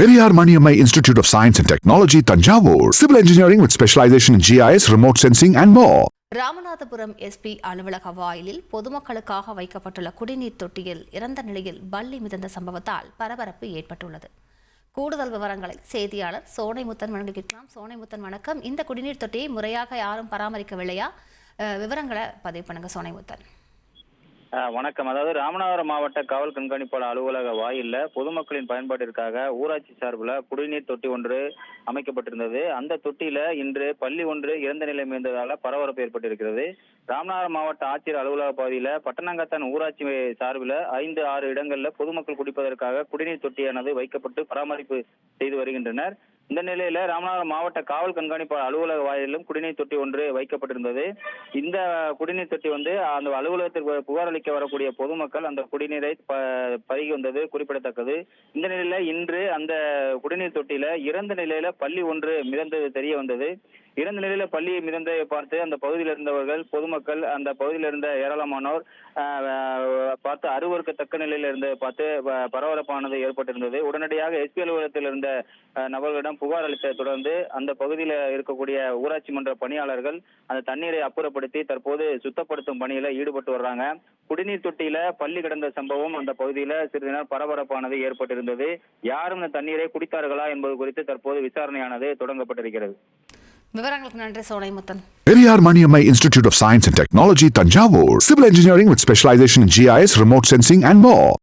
Periyar Maniammai institute of science and technology Thanjavur civil engineering with specialisation in GIS remote sensing and மோ Ramanathapuram SP அலுவலக வாயிலில் பொதுமக்களுக்காக வைக்கப்பட்டுள்ள குடிநீர் தொட்டியில் இறந்த நிலையில் பள்ளி மிதந்த சம்பவத்தால் பரபரப்பு ஏற்பட்டுள்ளது. கூடுதல் விவரங்களை செய்தியாளர் சோனைமுத்தன் வழங்க சோனைமுத்தன் வணக்கம். இந்த குடிநீர் தொட்டியை முறையாக யாரும் பராமரிக்கவில்லையா? விவரங்களை பதிவு பண்ணுங்க சோனைமுத்தன். வணக்கம். அதாவது ராமநாதபுரம் மாவட்ட காவல் கண்காணிப்பாளர் அலுவலக வாயில்ல பொதுமக்களின் பயன்பாட்டிற்காக ஊராட்சி சார்பில் குடிநீர் தொட்டி ஒன்று அமைக்கப்பட்டிருந்தது. அந்த தொட்டியில இன்று பள்ளி ஒன்று இறந்த நிலை மீந்ததால பரபரப்பு ஏற்பட்டிருக்கிறது. ராமநாதபுரம் மாவட்ட ஆட்சியர் அலுவலக பகுதியில பட்டணங்கத்தான் ஊராட்சி சார்பில் ஐந்து ஆறு இடங்கள்ல பொதுமக்கள் குடிப்பதற்காக குடிநீர் தொட்டியானது வைக்கப்பட்டு பராமரிப்பு செய்து வருகின்றனர். இந்த நிலையில ராமநாதபுரம் மாவட்ட காவல் கண்காணிப்பாளர் அலுவலக வாயிலும் குடிநீர் தொட்டி ஒன்று வைக்கப்பட்டிருந்தது. இந்த குடிநீர் தொட்டி வந்து அந்த அலுவலகத்திற்கு புகார் அளிக்க வரக்கூடிய பொதுமக்கள் அந்த குடிநீரை ப- பருகி வந்தது குறிப்பிடத்தக்கது. இந்த நிலையில இன்று அந்த குடிநீர் தொட்டியில இறந்த நிலையில பள்ளி ஒன்று மிதந்தது தெரிய வந்தது. இறந்த நிலையில பள்ளியை மிதந்ததை பார்த்து அந்த பகுதியில் இருந்தவர்கள் பொதுமக்கள் அந்த பகுதியில் இருந்த ஏராளமானோர் ஆஹ், பார்த்து அருவருக்கத்தக்க நிலையில இருந்து பார்த்து பரபரப்பானது ஏற்பட்டிருந்தது. உடனடியாக எஸ்பி அலுவலகத்தில் இருந்த நபர்களிடம் புகார் அளித்ததை தொடர்ந்து அந்த பகுதியில் இருக்கக்கூடிய ஊராட்சி மன்ற பணியாளர்கள் அந்த தண்ணீரை அப்புறப்படுத்தி தற்போது சுத்தப்படுத்தும் பணியில ஈடுபட்டு வர்றாங்க. குடிநீர் தொட்டியில பள்ளி கிடந்த சம்பவம் அந்த பகுதியில சிறிது நேரம் பரபரப்பானது ஏற்பட்டிருந்தது. யாரும் இந்த தண்ணீரை குடித்தார்களா என்பது குறித்து தற்போது விசாரணையானது தொடங்கப்பட்டிருக்கிறது. விவரங்களுக்கு நன்றி Sonaimuthan Periyar Maniammai Institute of Science and Technology, Tanjavur. Civil engineering with specialization in GIS, remote sensing, and more.